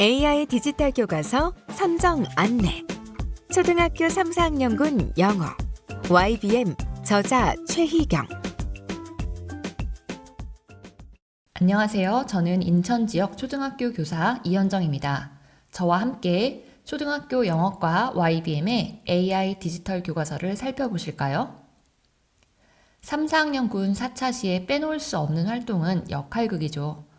AI 디지털 교과서 선정 안내. 초등학교 3, 4학년군 영어. YBM 저자 최희경. 안녕하세요. 저는 인천 지역 초등학교 교사 이현정입니다. 저와 함께 초등학교 영어과 YBM의 AI 디지털 교과서를 살펴보실까요? 3, 4학년군 4차 시에 빼놓을 수 없는 활동은 역할극이죠.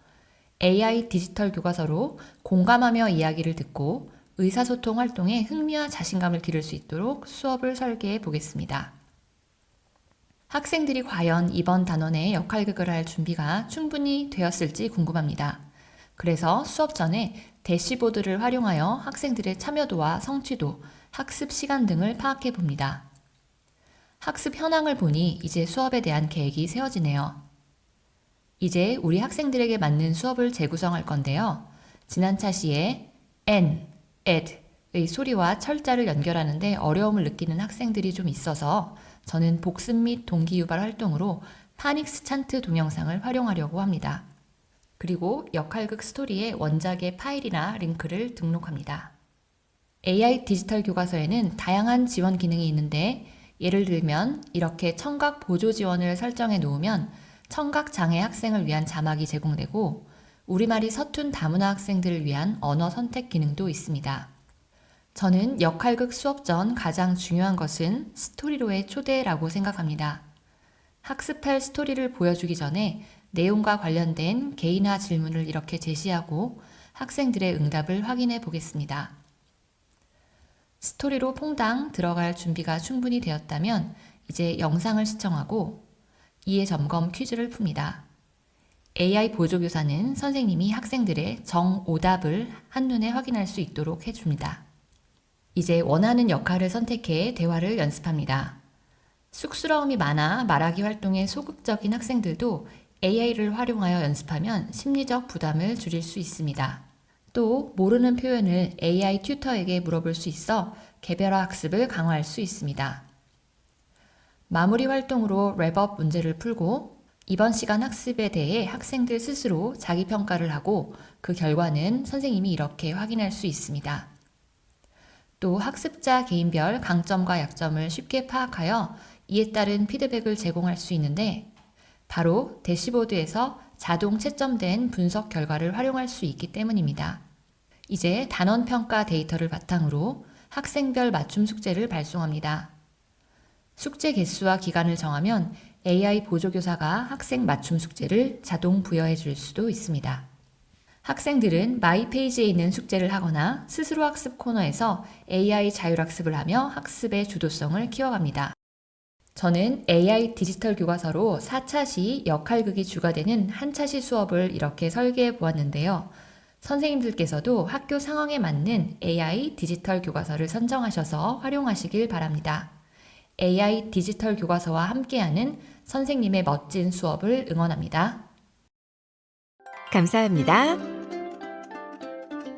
AI 디지털 교과서로 공감하며 이야기를 듣고 의사소통 활동에 흥미와 자신감을 기를 수 있도록 수업을 설계해 보겠습니다. 학생들이 과연 이번 단원의 역할극을 할 준비가 충분히 되었을지 궁금합니다. 그래서 수업 전에 대시보드를 활용하여 학생들의 참여도와 성취도, 학습 시간 등을 파악해 봅니다. 학습 현황을 보니 이제 수업에 대한 계획이 세워지네요. 이제 우리 학생들에게 맞는 수업을 재구성할 건데요. 지난 차시에 n, at의 소리와 철자를 연결하는데 어려움을 느끼는 학생들이 좀 있어서 저는 복습 및 동기 유발 활동으로 파닉스 찬트 동영상을 활용하려고 합니다. 그리고 역할극 스토리에 원작의 파일이나 링크를 등록합니다. AI 디지털 교과서에는 다양한 지원 기능이 있는데 예를 들면 이렇게 청각 보조 지원을 설정해 놓으면 청각 장애 학생을 위한 자막이 제공되고 우리말이 서툰 다문화 학생들을 위한 언어 선택 기능도 있습니다. 저는 역할극 수업 전 가장 중요한 것은 스토리로의 초대라고 생각합니다. 학습할 스토리를 보여주기 전에 내용과 관련된 개인화 질문을 이렇게 제시하고 학생들의 응답을 확인해 보겠습니다. 스토리로 퐁당 들어갈 준비가 충분히 되었다면 이제 영상을 시청하고 이해 점검 퀴즈를 풉니다. AI 보조교사는 선생님이 학생들의 정오답을 한눈에 확인할 수 있도록 해줍니다. 이제 원하는 역할을 선택해 대화를 연습합니다. 쑥스러움이 많아 말하기 활동에 소극적인 학생들도 AI를 활용하여 연습하면 심리적 부담을 줄일 수 있습니다. 또 모르는 표현을 AI 튜터에게 물어볼 수 있어 개별화 학습을 강화할 수 있습니다. 마무리 활동으로 랩업 문제를 풀고 이번 시간 학습에 대해 학생들 스스로 자기 평가를 하고 그 결과는 선생님이 이렇게 확인할 수 있습니다. 또 학습자 개인별 강점과 약점을 쉽게 파악하여 이에 따른 피드백을 제공할 수 있는데 바로 대시보드에서 자동 채점된 분석 결과를 활용할 수 있기 때문입니다. 이제 단원 평가 데이터를 바탕으로 학생별 맞춤 숙제를 발송합니다. 숙제 개수와 기간을 정하면 AI 보조교사가 학생 맞춤 숙제를 자동 부여해 줄 수도 있습니다. 학생들은 마이 페이지에 있는 숙제를 하거나 스스로 학습 코너에서 AI 자율학습을 하며 학습의 주도성을 키워갑니다. 저는 AI 디지털 교과서로 4차 시 역할극이 주가 되는 한차 시 수업을 이렇게 설계해 보았는데요. 선생님들께서도 학교 상황에 맞는 AI 디지털 교과서를 선정하셔서 활용하시길 바랍니다. AI 디지털 교과서와 함께하는 선생님의 멋진 수업을 응원합니다. 감사합니다.